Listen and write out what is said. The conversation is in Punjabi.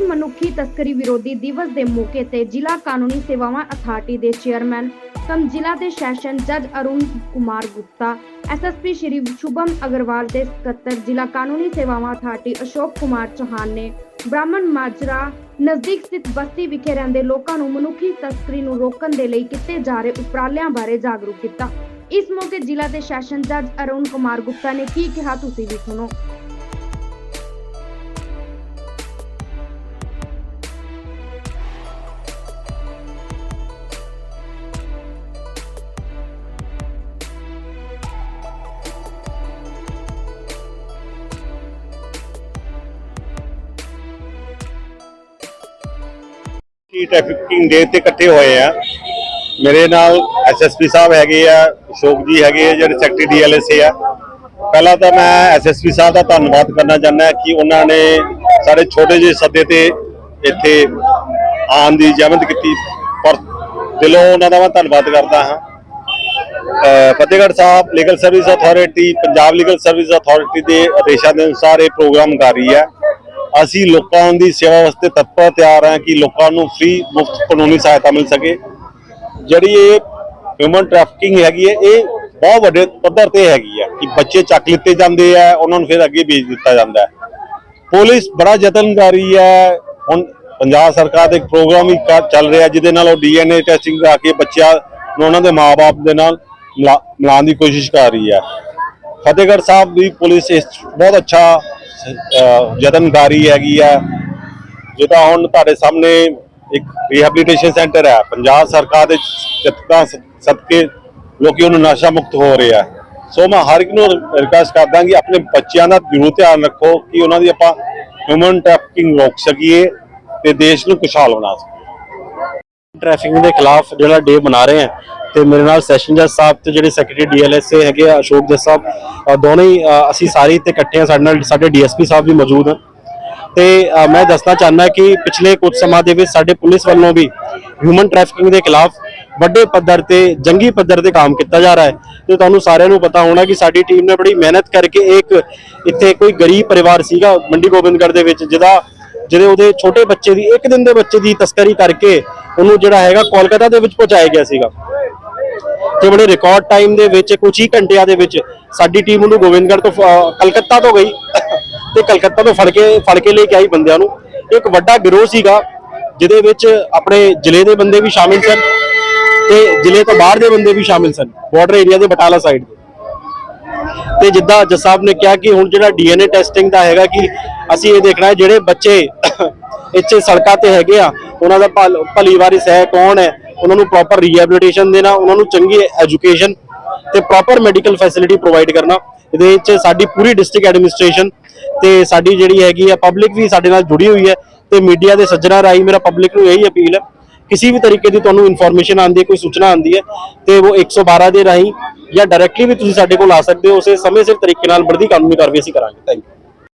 ਵਿਸ਼ਵ ਮਨੁੱਖੀ ਤਸਕਰੀ ਵਿਰੋਧੀ ਦਿਵਸ ਦੇ ਮੌਕੇ ਤੇ ਜ਼ਿਲ੍ਹਾ ਕਾਨੂੰਨੀ ਸੇਵਾਵਾਂ ਅਥਾਰਟੀ ਦੇ ਚੇਅਰਮੈਨ ਕਮ ਜ਼ਿਲ੍ਹਾ ਦੇ ਸੈਸ਼ਨ ਜੱਜ ਅਰੁਣ ਕੁਮਾਰ ਗੁਪਤਾ ਐਸਐਸਪੀ ਸ਼੍ਰੀ ਸ਼ੁਭਮ ਅਗਰਵਾਲ ਦੇ ਸਕੱਤਰ, ਜ਼ਿਲ੍ਹਾ ਕਾਨੂੰਨੀ ਸੇਵਾਵਾਂ ਅਥਾਰਟੀ ਅਸ਼ੋਕ ਕੁਮਾਰ ਚੌਹਾਨ ਨੇ ਬ੍ਰਾਹਮਣ ਮਾਜਰਾ ਨਜ਼ਦੀਕ ਸਥਿਤ ਬਸਤੀ ਵਿਖੇ ਰਹਿੰਦੇ ਲੋਕਾਂ ਨੂੰ ਮਨੁੱਖੀ ਤਸਕਰੀ ਨੂੰ ਰੋਕਣ ਦੇ ਲਈ ਕੀਤੇ ਜਾ ਰਹੇ ਉਪਰਾਲਿਆਂ ਬਾਰੇ ਜਾਗਰੂਕ ਕੀਤਾ। ਇਸ ਮੌਕੇ ਜ਼ਿਲ੍ਹਾ ਦੇ ਸੈਸ਼ਨ ਜੱਜ ਅਰੁਣ ਕੁਮਾਰ ਗੁਪਤਾ ਨੇ ਕੀ ਕਿਹਾ, ਤੁਸੀਂ ਵੀ ਸੁਣੋ। ਕੀ ਟ੍ਰੈਫਿਕਿੰਗ ਡੇ ਤੇ ਇਕੱਠੇ ਹੋਏ ਆ। ਮੇਰੇ ਨਾਲ ਐਸਐਸਪੀ ਸਾਹਿਬ ਹੈਗੇ ਆ, ਅਸ਼ੋਕ ਜੀ ਹੈਗੇ ਆ, ਜਿਹੜੇ ਸੈਕਟਰੀ ਡੀਐਲਐਸਏ ਆ। ਪਹਿਲਾਂ ਤਾਂ ਮੈਂ ਐਸਐਸਪੀ ਸਾਹਿਬ ਦਾ ਧੰਨਵਾਦ ਕਰਨਾ ਚਾਹੁੰਦਾ ਕਿ ਉਹਨਾਂ ਨੇ ਸਾਡੇ ਛੋਟੇ ਜਿਹੇ ਸੱਦੇ ਤੇ ਇੱਥੇ ਆਉਣ ਦੀ ਜਹਿਮਤ ਕੀਤੀ। ਪਰ ਦਿਲੋਂ ਉਹਨਾਂ ਦਾ ਮੈਂ ਧੰਨਵਾਦ ਕਰਦਾ ਹਾਂ। Fatehgarh Sahib legal service authority Punjab legal service authority ਦੇ ਆਦੇਸ਼ਾਂ ਦੇ ਅਨੁਸਾਰ ਇਹ ਪ੍ਰੋਗਰਾਮ ਕਰ ਰਹੀ ਹੈ। ਅਸੀਂ ਲੋਕਾਂ ਦੀ ਸੇਵਾ ਵਾਸਤੇ ਤਤਪਰ ਤਿਆਰ ਹਾਂ ਕਿ ਲੋਕਾਂ ਨੂੰ ਫ੍ਰੀ ਮੁਫਤ ਕਾਨੂੰਨੀ ਸਹਾਇਤਾ ਮਿਲ ਸਕੇ। ਜਿਹੜੀ ਇਹ ਹਿਊਮਨ ਟ੍ਰੈਫਿਕਿੰਗ ਹੈਗੀ ਹੈ, ਇਹ ਬਹੁਤ ਵੱਡੇ ਪੱਧਰ ਤੇ ਹੈਗੀ ਹੈ ਕਿ ਬੱਚੇ ਚੱਕ ਲਿੱਤੇ ਜਾਂਦੇ ਆ, ਉਹਨਾਂ ਨੂੰ ਫਿਰ ਅੱਗੇ ਵੇਚ ਦਿੱਤਾ ਜਾਂਦਾ ਹੈ। ਪੁਲਿਸ ਬੜਾ ਯਤਨ ਕਰ ਰਹੀ ਹੈ। ਹੁਣ ਪੰਜਾਬ ਸਰਕਾਰ ਦਾ ਇੱਕ ਪ੍ਰੋਗਰਾਮ ਵੀ ਕਰ- ਚੱਲ ਰਿਹਾ, ਜਿਹਦੇ ਨਾਲ ਉਹ ਡੀਐਨਏ ਟੈਸਟਿੰਗ ਕਰਾ ਕੇ ਬੱਚਿਆਂ ਨੂੰ ਉਹਨਾਂ ਦੇ ਮਾਪੇ ਦੇ ਨਾਲ ਮਿਲਾ- ਮਿਲਾਉਣ ਦੀ ਕੋਸ਼ਿਸ਼ ਕਰ ਰਹੀ ਹੈ। ਫਤਿਹਗੜ੍ਹ ਸਾਹਿਬ ਦੀ ਪੁਲਿਸ ਇਸ ਬਹੁਤ ਅੱਛਾ ਅਹ, ਹੈਗੀ ਹੈ ਜਿੱਦਾਂ ਹੁਣ ਤੁਹਾਡੇ ਸਾਹਮਣੇ ਇੱਕ ਰੀਹੈਬਿਲਿਟੇਸ਼ਨ ਸੈਂਟਰ ਹੈ ਪੰਜਾਬ ਸਰਕਾਰ ਦੇ ਜਤਨਾਂ ਸਦਕੇ ਲੋਕੀ ਉਹਨੂੰ ਨਸ਼ਾ ਮੁਕਤ ਹੋ ਰਹੇ ਆ। ਸੋ ਮੈਂ ਹਰ ਇੱਕ ਨੂੰ ਰਿਕਵੈਸਟ ਕਰਦਾ ਕਿ ਆਪਣੇ ਬੱਚਿਆਂ ਦਾ ਜ਼ਰੂਰ ਧਿਆਨ ਰੱਖੋ ਕਿ ਉਹਨਾਂ ਦੀ ਆਪਾਂ ਹਿਊਮਨ ਟ੍ਰੈਫਿਕਿੰਗ ਰੋਕ ਸਕੀਏ ਤੇ ਦੇਸ਼ ਨੂੰ ਖੁਸ਼ਹਾਲ ਬਣਾ ਸਕੀਏ। ਟ੍ਰੈਫਿਕਿੰਗ ਦੇ ਖਿਲਾਫ ਜਿਹੜਾ ਡੇ ਮਨਾ ਰਹੇ ਆ ਤੇ ਮੇਰੇ ਨਾਲ ਸੈਸ਼ਨ ਜੱਜ ਸਾਹਿਬ ਤੇ ਜਿਹੜੇ ਸੈਕਟਰੀ ਡੀਐਲਐਸਏ ਹੈਗੇ ਆ ਅਸ਼ੋਕ ਜੱਜ ਸਾਹਿਬ ਅ, ਦੋਨੇ ਹੀ ਅ, ਅਸੀਂ ਸਾਰੇ ਇੱਥੇ ਇਕੱਠੇ ਆ ਸਾਡੇ ਨਾਲ ਸਾਡੇ ਡੀਐਸਪੀ ਸਾਹਿਬ ਵੀ ਮੌਜੂਦ ਹਨ। ਤੇ ਅ, ਮੈਂ ਦੱਸਣਾ ਚਾਹੁੰਦਾ ਕਿ ਪਿਛਲੇ ਕੁਝ ਸਮਾਂ ਦੇ ਵਿੱਚ ਸਾਡੇ ਪੁਲਿਸ ਵੱਲੋਂ ਵੀ ਹਿਊਮਨ ਟ੍ਰੈਫਿਕਿੰਗ ਦੇ ਖਿਲਾਫ ਵੱਡੇ ਪੱਧਰ ਤੇ ਜੰਗੀ ਪੱਧਰ ਤੇ ਕੰਮ ਕੀਤਾ ਜਾ ਰਿਹਾ ਹੈ। ਤੇ ਤੁਹਾਨੂੰ ਸਾਰਿਆਂ ਨੂੰ ਪਤਾ ਹੋਣਾ ਕਿ ਸਾਡੀ ਟੀਮ ਨੇ ਬੜੀ ਮਿਹਨਤ ਕਰਕੇ ਇੱਕ ਇੱਥੇ ਕੋਈ ਗਰੀਬ ਪਰਿਵਾਰ ਸੀਗਾ ਮੰਡੀ ਗੋਬਿੰਦਗੜ੍ਹ ਦੇ ਵਿੱਚ ਜਿਹਦਾ ਜਿਹਦੇ ਉਹਦੇ ਛੋਟੇ ਬੱਚੇ ਦੀ ਇੱਕ ਦਿਨ ਦੇ ਬੱਚੇ ਦੀ ਤਸਕਰੀ ਕਰਕੇ ਉਹਨੂੰ ਜਿਹੜਾ ਹੈਗਾ ਕੋਲਕਾਤਾ ਦੇ ਵਿੱਚ ਪਹੁੰਚਾਇਆ ਗਿਆ ਸੀਗਾ। ਤੇ ਬੜੇ ਰਿਕਾਰਡ ਟਾਈਮ ਦੇ ਵਿੱਚ ਕੁਝ ਹੀ ਘੰਟਿਆਂ ਦੇ ਵਿੱਚ ਸਾਡੀ ਟੀਮ ਉਹਨੂੰ ਗੋਬਿੰਦਗੜ੍ਹ ਤੋਂ ਕਲਕੱਤਾ ਤੋਂ ਗਈ। ਤੇ ਕਲਕੱਤਾ ਤੋਂ ਫੜ ਕੇ ਫੜ ਕੇ ਲੈ ਕੇ ਆਈ ਬੰਦਿਆਂ ਨੂੰ। ਇੱਕ ਵੱਡਾ ਗਿਰੋਹ ਸੀਗਾ, ਜਿਹਦੇ ਵਿੱਚ ਆਪਣੇ ਜ਼ਿਲ੍ਹੇ ਦੇ ਬੰਦੇ ਵੀ ਸ਼ਾਮਿਲ ਸਨ ਤੇ ਜ਼ਿਲ੍ਹੇ ਤੋਂ ਬਾਹਰ ਦੇ ਬੰਦੇ ਵੀ ਸ਼ਾਮਿਲ ਸਨ ਬਾਰਡਰ ਏਰੀਆ ਦੇ ਬਟਾਲਾ ਸਾਈਡ ਦੇ। ਤੇ ਜਿੱਦਾਂ ਜੱਜ ਸਾਹਿਬ ਨੇ ਕਿਹਾ ਕਿ ਹੁਣ ਜਿਹੜਾ ਡੀਐਨਏ ਟੈਸਟਿੰਗ ਦਾ ਹੈਗਾ ਕਿ ਅਸੀਂ ਇਹ ਦੇਖਣਾ ਹੈ, ਜਿਹੜੇ ਬੱਚੇ ਇੱਥੇ ਸੜਕਾਂ ਤੇ ਹੈਗੇ ਆ, ਉਹਨਾਂ ਦਾ ਭਲ- ਭਲੀ ਵਾਰਿਸ ਹੈ ਕੌਣ ਹੈ? ਉਹਨਾਂ ਨੂੰ ਪ੍ਰੋਪਰ ਰੀਹੈਬਿਲਿਟੇਸ਼ਨ ਦੇਣਾ, ਉਹਨਾਂ ਨੂੰ ਚੰਗੀ ਐਜੂਕੇਸ਼ਨ ਤੇ ਪ੍ਰੋਪਰ ਮੈਡੀਕਲ ਫੈਸਿਲਿਟੀ ਪ੍ਰੋਵਾਈਡ ਕਰਨਾ। ਇਹਦੇ ਵਿੱਚ ਸਾਡੀ ਪੂਰੀ ਡਿਸਟ੍ਰਿਕਟ ਐਡਮਿਨਿਸਟ੍ਰੇਸ਼ਨ ਤੇ ਸਾਡੀ ਜਿਹੜੀ ਹੈਗੀ ਆ ਪਬਲਿਕ ਵੀ ਸਾਡੇ ਨਾਲ ਜੁੜੀ ਹੋਈ ਹੈ ਤੇ ਮੀਡੀਆ ਦੇ ਸੱਜਣਾ ਰਾਹੀਂ ਮੇਰਾ ਪਬਲਿਕ ਨੂੰ ਇਹੀ ਅਪੀਲ ਹੈ, ਕਿਸੇ ਵੀ ਤਰੀਕੇ ਦੀ ਤੁਹਾਨੂੰ ਇਨਫੋਰਮੇਸ਼ਨ ਆਉਂਦੀ ਹੈ, ਕੋਈ ਸੂਚਨਾ ਆਉਂਦੀ ਹੈ, ਤੇ ਉਹ 112 ਦੇ ਰਾਹੀਂ ਜਾਂ ਡਾਇਰੈਕਟਲੀ ਵੀ ਤੁਸੀਂ ਸਾਡੇ ਕੋਲ ਆ ਸਕਦੇ ਹੋ, ਉਸੇ ਸਮੇਂ ਸਿਰ ਤਰੀਕੇ ਨਾਲ ਬਣਦੀ ਕਾਨੂੰਨੀ ਕਾਰਵਾਈ ਅਸੀਂ ਕਰਾਂਗੇ। Thank you